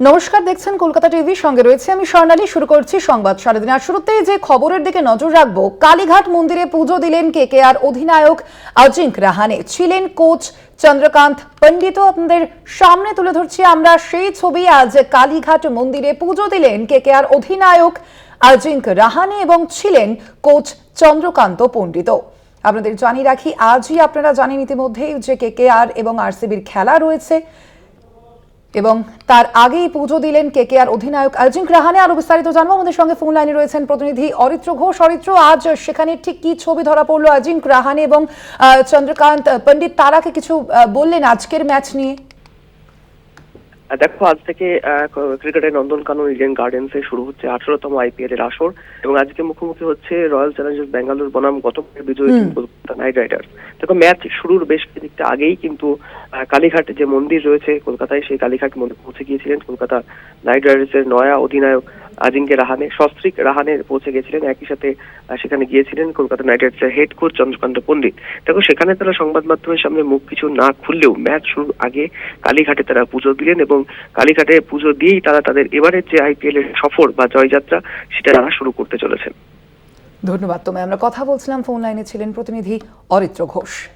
নমস্কার, দেখছেন কলকাতা টিভি, সঙ্গে রয়েছে আমি স্বর্ণালী। শুরু করছি সংবাদ সারাদিন। আর শুরুতেই যে খবরের দিকে নজর রাখব, কালীঘাট মন্দিরে পুজো দিলেন কে কে আর অধিনায়ক অজিঙ্ক রাহানে। ছিলেন কোচ চন্দ্রকান্ত। পণ্ডিত আপনাদের সামনে তুলে ধরছি আমরা। সেই ছবি আজ কালীঘাট মন্দিরে পুজো দিলেন কে কে আর অধিনায়ক অজিঙ্ক রাহানে এবং ছিলেন কোচ চন্দ্রকান্ত পণ্ডিত। আপনাদের জানিয়ে রাখি, আজই আপনারা জানেন ইতিমধ্যেই যে কে কে আর এবং আরসিবির খেলা রয়েছে। এবং তার আগেই পুজো দিলেন কে কে আর অধিনায়ক অজিঙ্ক রাহানে। আরও বিস্তারিত জানব। আমাদের সঙ্গে ফোন লাইনে রয়েছেন প্রতিনিধি অরিত্র ঘোষ। অরিত্র, আজ সেখানে ঠিক কি ছবি ধরা পড়ল অজিঙ্ক রাহানে এবং চন্দ্রকান্ত, পণ্ডিত তারাকে কিছু বললেন আজকের ম্যাচ নিয়ে? দেখো আজ থেকে ক্রিকেটের নন্দনকানন ইডেন গার্ডেন্সে শুরু হচ্ছে আঠারোতম আইপিএল এর আসর এবং আজকে মুখোমুখি হচ্ছে রয়্যাল চ্যালেঞ্জার্স বেঙ্গালুর বনাম গত বিজয়ী কলকাতা নাইট রাইডার্স। দেখো ম্যাচ শুরুর বেশ কিছুটা আগেই কিন্তু কালীঘাট যে মন্দির রয়েছে কলকাতায় সেই কালীঘাট মন্দির পৌঁছে গিয়েছিলেন কলকাতা নাইট রাইডার্সের নয়া অধিনায়ক আজিঙ্কে রাহানে, সস্ত্রিক রাহানে পৌঁছে গেছিলেন, একই সাথে সেখানে গিয়েছিলেন কলকাতা নাইট রাইডার্সের হেড কোচ চন্দ্রকান্ত পণ্ডিত। দেখো, সেখানে তারা সংবাদ মাধ্যমের সামনে মুখ কিছু না খুললেও ম্যাচ শুরুর আগে কালীঘাটে তারা পুজো দিলেন এবং কালীঘাটে পুজো দিয়েই তারা তাদের এবারের যে আইপিএল এর সফর বা জয়যাত্রা, সেটা তারা শুরু করতে চলেছেন। ধন্যবাদ তোমায়। আমরা কথা বলছিলাম, ফোন লাইনে ছিলেন প্রতিনিধি অরিত্র ঘোষ।